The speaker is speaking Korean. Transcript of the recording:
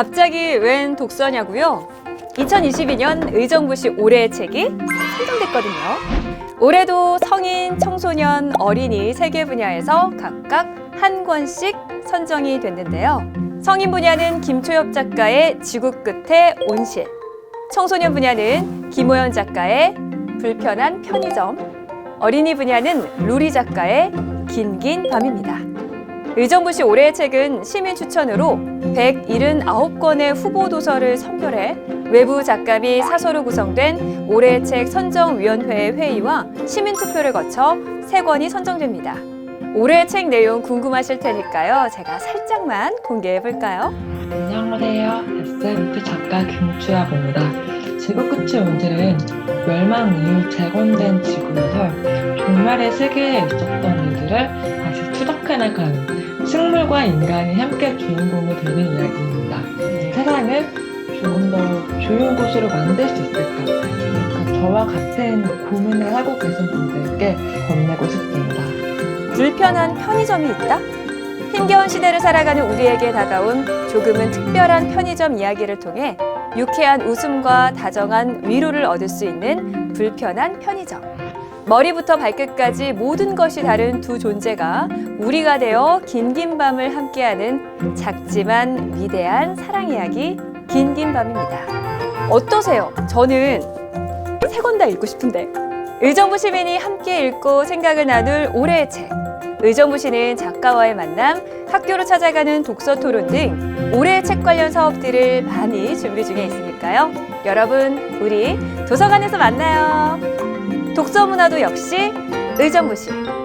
갑자기 웬 독서냐고요? 2022년 의정부시 올해의 책이 선정됐거든요. 올해도 성인, 청소년, 어린이 세 개 분야에서 각각 한 권씩 선정이 됐는데요. 성인 분야는 김초엽 작가의 지구 끝의 온실, 청소년 분야는 김호연 작가의 불편한 편의점, 어린이 분야는 루리 작가의 긴긴 밤입니다. 의정부시 올해의 책은 시민 추천으로 179권의 후보 도서를 선별해 외부 작가 및 사서로 구성된 올해의 책 선정위원회의 회의와 시민 투표를 거쳐 세 권이 선정됩니다. 올해의 책 내용 궁금하실 테니까요. 제가 살짝만 공개해 볼까요? 안녕하세요. SF 작가 김주아입니다. 지구 끝의 온실은 멸망 이후 재건된 지구에서 종말의 세계에 있었던 일들을 다시 추적해나가는 식물과 인간이 함께 주인공이 되는 이야기입니다. 세상을 조금 더 좋은 곳으로 만들 수 있을까? 그러니까 저와 같은 고민을 하고 계신 분들께 건네고 싶습니다. 불편한 편의점이 있다? 힘겨운 시대를 살아가는 우리에게 다가온 조금은 특별한 편의점 이야기를 통해 유쾌한 웃음과 다정한 위로를 얻을 수 있는 불편한 편의점. 머리부터 발끝까지 모든 것이 다른 두 존재가 우리가 되어 긴긴 밤을 함께하는 작지만 위대한 사랑 이야기 긴긴 밤입니다. 어떠세요? 저는 세 권 다 읽고 싶은데. 의정부 시민이 함께 읽고 생각을 나눌 올해의 책. 의정부 시는 작가와의 만남, 학교로 찾아가는 독서 토론 등 올해의 책 관련 사업들을 많이 준비 중에 있으니까요. 여러분, 우리 도서관에서 만나요. 독서 문화도 역시 의정부시.